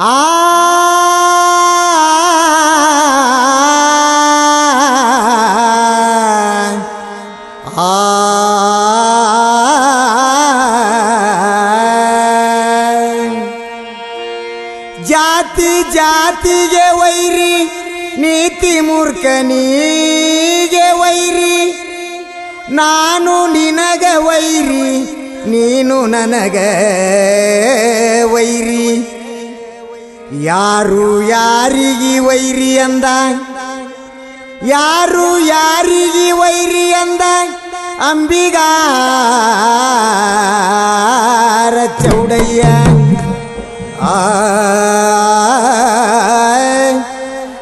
ಆ ಜಾತಿ ಜಾತಿಗೆ ವೈರಿ ನೀತಿ ಮೂರ್ಖನಿಗೆ ವೈರಿ ನಾನು ನಿನಗ ವೈರಿ ನೀನು ನನಗ ವೈರಿ ಯಾರು ಯಾರಿಗಿ ವೈರಿ ಅಂದ ಯಾರು ಯಾರಿಗಿ ವೈರಿ ಅಂದ ಅಂಬಿಗಾರ ಚೌಡಯ್ಯ ಆ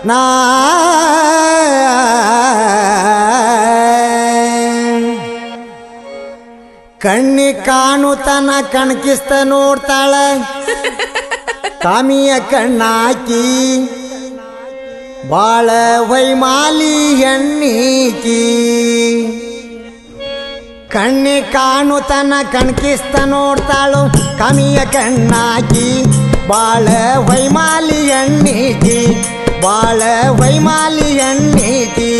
ನಾ ಕಣ್ಣಿ ಕಾಣುತನ ಕಣಕಿಸ್ತ ನೋಡ್ತಾಳ ಕಾಮಿಯ ಕಣ್ಣಾಕಿ ಬಾಳ ವೈಮಾಲಿ ಹೆಣ್ಣೀಕಿ ಕಣ್ಣಿ ಕಾಣುತನ ಕಣ್ಕಿಸ್ತ ನೋಡ್ತಾಳು ಕಮಿಯ ಕಣ್ಣಾಕಿ ಬಾಳ ವೈಮಾಲಿ ಎಣ್ಣೀಕಿ ಬಾಳ ವೈಮಾಲಿ ಎಣ್ಣೀಕಿ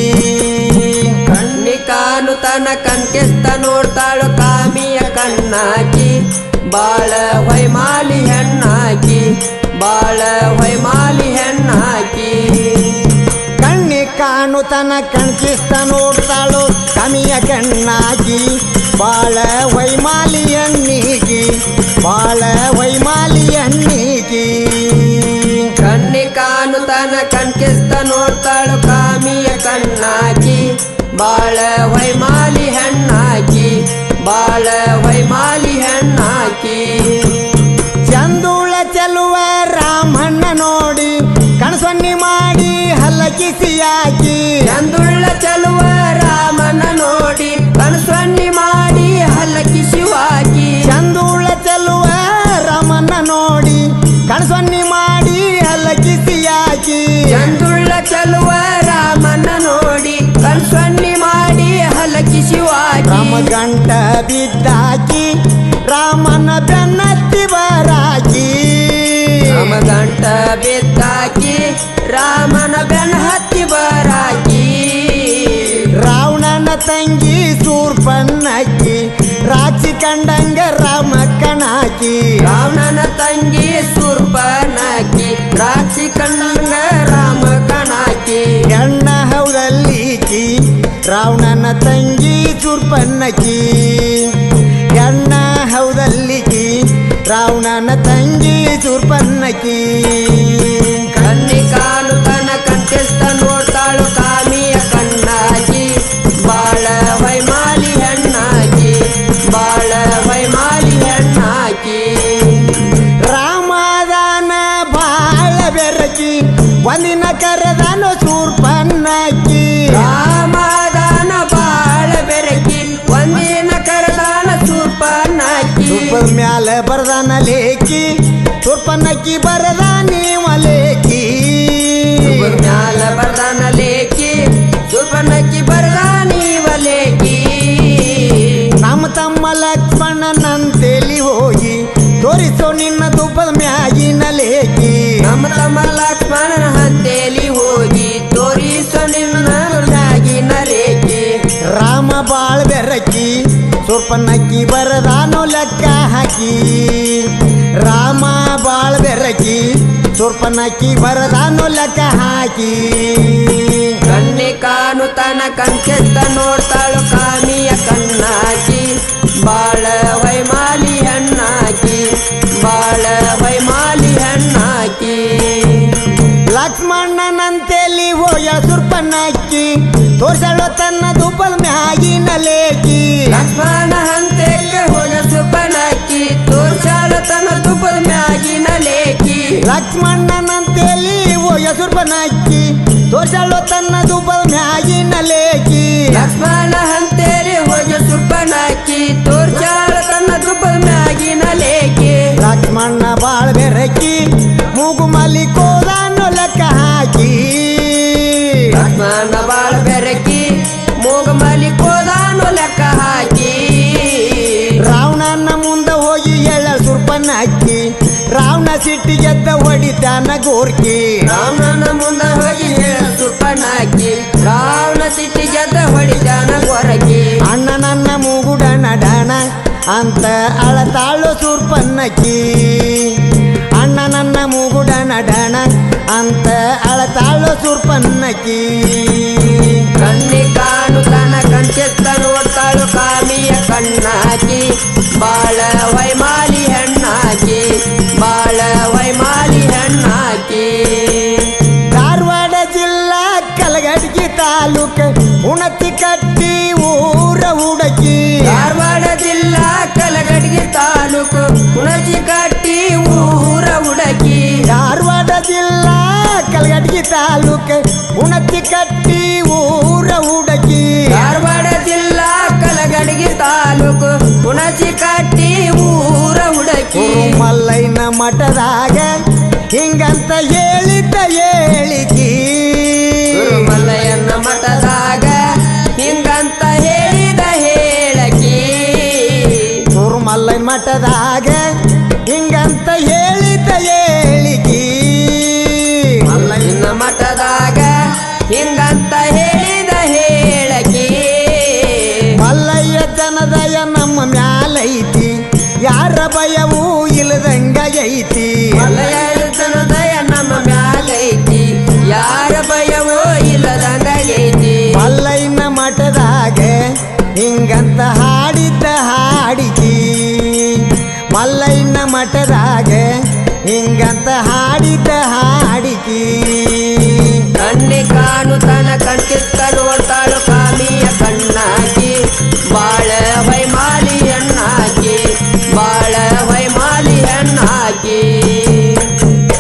ಕಣ್ಣಿ ಕಾನು ತನ ಕಣ್ಕೆಸ್ತ ನೋಡ್ತಾಳು ಕಾಮಿಯ ಕಣ್ಣಾಕಿ ಬಾಳ ವೈಮಾಲಿ ಹೆಣ್ಣಾಕಿ ಬಾಳ ವೈಮಾಲಿ ಹೆಣ್ಣಾಕಿ ಕಣ್ಣಿ ಕಾಣುತನ ಕಣ್ಕಿಸ್ತ ನೋಡ್ತಾಳು ಕಮಿಯ ಕಣ್ಣಾಕಿ ಬಾಳ ವೈಮಾಲಿ ಎಣ್ಣೀಕಿ ಬಾಳ ವೈಮಾಲಿ ಎಣ್ಣೀಕಿ ಕಣ್ಣಿ ಕಾನು ತನ ಕಣ್ಕೆಸ್ತ ನೋಡ್ತಾಳು ಕಾಮಿಯ ಕಣ್ಣಾಕಿ ಬಾಳ ವೈಮಾಲಿ ಹೆಣ್ಣಾಕಿ ಬಾಳ ವೈಮಾಲಿ ಹಲ್ಲಕಿಸಿಯಾಕಿ ನಂದುಳ್ಳ ಚಲುವ ರಾಮನ ನೋಡಿ ಕಣಸನ್ನಿ ಮಾಡಿ ಹಲಕಿಸಿವಾಕಿ ಚಂದುಳ್ಳ ಚಲುವ ಚೆಲುವ ರಾಮನ ನೋಡಿ ಕಣಸನ್ನಿ ಮಾಡಿ ಹಲ್ಲಕಿಸಿಯಾಕಿ ಚಂದುಳ್ಳ ಚಲುವ ರಾಮನ ನೋಡಿ ಕಣಸನ್ನಿ ಮಾಡಿ ಹಲ್ಲ ಶಿವಾಕಿ. ರಾಮ ಗಂಟ ಬಿದ್ದಾಕಿ ರಾಮನ ಬೆನ್ನತ್ತಿ ರಾಮ ಗಂಟ ಬಿದ್ದಾಕಿ ರಾಮನ ರಾಚಿ ಕಂಡಂಗ ರಾಮ ಕಣಾಕಿ ರಾವಣನ ತಂಗಿ ಸುರ್ಪನಾಕಿ. ರಾಕ್ಷಿ ಕಂಡಂಗ ರಾಮ ಕಣಾಕಿ ಹೌದಲ್ಲಿ ಹೌದಲ್ಲೀಕಿ ರಾವಣನ ತಂಗಿ ಸುರ್ಪನ್ನಕಿ. ಗಣ್ಣ ಹೌದಲ್ಲಿಕಿ ರಾವಣನ ತಂಗಿ ಸೂರ್ಪನ್ನಕ್ಕಿ ಮ್ಯಾಲ ಬರದಾನ ಲೇಕಿ ಸೂರ್ಪನ್ನಕ್ಕಿ ಬರದ ನೀವ ಲೇಕಿ ಮ್ಯಾಲ ಬರ್ದಾನ ಲೇಕಿ ಸೂರ್ಪನಕ್ಕಿ ಬರ್ದಾನಿ ವಲೇಕಿ ನಮ್ಮ ತಮ್ಮ ಲಕ್ಷ್ಮಣನಂತೇಲಿ ಹೋಗಿ ತೋರಿಸೋ ನಿನ್ನ ತುಪ್ಪದ ಮ್ಯಾಗಿನ ಲೇಕಿ ನಮ್ಮ ತಮ್ಮ ಲಕ್ಷ್ಮಣನ ಹಂತೇಲಿ ಹೋಗಿ ತೋರಿಸೋ ನಿನ್ನ ಮ್ಯಾಗಿನ ರೇಖೆ ರಾಮ ಬಾಳ ಬೆರಕಿ ಸೂರ್ಪನ್ನಕ್ಕಿ ಬರದಾನೋ ಲೆಕ್ಕ ಹಾಕಿ. ರಾಮ ಬಾಳ ಬೆರಕಿ ಸೂರ್ಪನ್ನಕ್ಕಿ ಬರದಾನೋ ಲೆಕ್ಕ ಹಾಕಿ. ಲಕ್ಷ್ಮಣ್ಣನಂತೇಲಿ ಹೋಯ ಸುರ್ಪನ್ನಕ್ಕಿ ತೋರ್ಸಳು ತನ್ನ ತುಪ್ಪದ ಮ್ಯಾಗಿನ ಲೇಕಿ ಲಕ್ಷ್ಮಣ ಹಂತೆಗೆ ಹೋದ ಸುಬ್ಬನಾಕಿ ತೋರ್ಸಾಳ ತನ್ನ ತುಪ್ಪದ ಮ್ಯಾಗಿನ ಲೇಖಿ ಲಕ್ಷ್ಮಣ್ಣನಂತೇಲಿ ಹೋಯ ಸುರ್ಪನ್ನಕ್ಕಿ ತೋರ್ಸಳು ತನ್ನ ತುಪ್ಪದ ಮ್ಯಾಗಿನ ಲೇಕಿ ಲಕ್ಷ್ಮಣ ಹಂತೇರಿ ಹೋಗಿ ಸುಬ್ಬನಾಕಿ ತೋರ್ಸಾಳ ತನ್ನ ತುಪ್ಪದ ಮ್ಯಾಗಿನ ಲೇಖಿ ಲಕ್ಷ್ಮಣ್ಣ ಬಾಳ ಬೆರಕಿ ಮೂಗು ಮಲಿ ರಾವಣನ ಎದ್ದ ಹೊಡಿತಾನ ಗೋರ್ಕಿ. ರಾಮನ ಮುಂದ ಹೋಗಿ ಹೇಳ ಸುಪ್ಪನಾಕಿ ರಾವಣ ಸಿಟ್ಟಿ ಗೆದ್ದ ಹೊಡಿತಾನ ಗೊರಕಿ ಅಣ್ಣ ನನ್ನ ಮೂಗುಡ ನಡಣ ಅಂತ ಅಳತಾಳು ಸುರ್ಪನ್ನಕ್ಕಿ ಅಣ್ಣ ನನ್ನ ಮೂಗುಡ ನಡಣ ಅಂತ ಅಳತಾಳು ಸುರ್ಪನ್ನಕ್ಕಿ ಕಣ್ಣಿ ಕಾಣು ತನ ನೋಡ್ತಾಳು ಕಾಮಿಯ ಕಣ್ಣಾಕಿ. ಬಾಳ ತಾಲೂಕು ಹುಣಜಿ ಕಟ್ಟಿ ಊರ ಹುಡಕಿ ಧಾರವಾಡ ಜಿಲ್ಲಾ ಕಲಗಡ್ಗಿ ತಾಲೂಕ ಉಣತಿ ಕಟ್ಟಿ ಊರ ಹುಡಕಿ ಧಾರವಾಡ ಜಿಲ್ಲಾ ಕಲಗಡ್ಗಿ ತಾಲೂಕು ಹುಣಜಿ ಕಟ್ಟಿ ಊರ ಹುಡಕಿ ಮಲ್ಲೈನ ಮಠದಾಗ ಹಿಂಗಂತ ಹೇಳಿದ್ದ ಮಠದಾಗ ಹಿಂಗಂತ ಹೇಳಿದ್ದ ಹೇಳಿಕಿ. ಮಲ್ಲಯ್ಯನ ಮಠದಾಗ ಹಿಂಗಂತ ಹೇಳಿದ ಹೇಳಕಿ. ಮಲ್ಲಯ್ಯ ಜನದಯ ನಮ್ಮ ಮ್ಯಾಲೈತಿ ಯಾರ ಭಯವೂ ಇಲ್ಲದಂಗ ಐತಿ ಮಲ್ಲಯ್ಯನ ದಯ ನಮ್ಮ ಮ್ಯಾಲೈತಿ ಯಾರ ಭಯವೂ ಇಲ್ಲದಂಗ ಐತಿ ಮಲ್ಲಯ್ಯನ ಮಠದಾಗ ಹಿಂಗಂತ ಹಾಡಿದ್ದ ಮಠದಾಗ ಹಿಂಗಂತ ಹಾಡಿದ ಹಾಡಿಕಿ. ಕಣ್ಣಿ ಕಾಣುತ್ತಾನ ಕಣ್ಕಿತ್ತ ನೋಡ್ತಾಳು ಕಾಮಿಯ ಕಣ್ಣಾಕಿ ಬಾಳ ವೈಮಾಲಿ ಹೆಣ್ಣಾಕಿ ಬಾಳ ವೈಮಾಲಿ ಹೆಣ್ಣಾಕಿ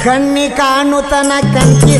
ಕಣ್ಣಿ ಕಾಣು ತನ ನೋಡ್ತಾಳು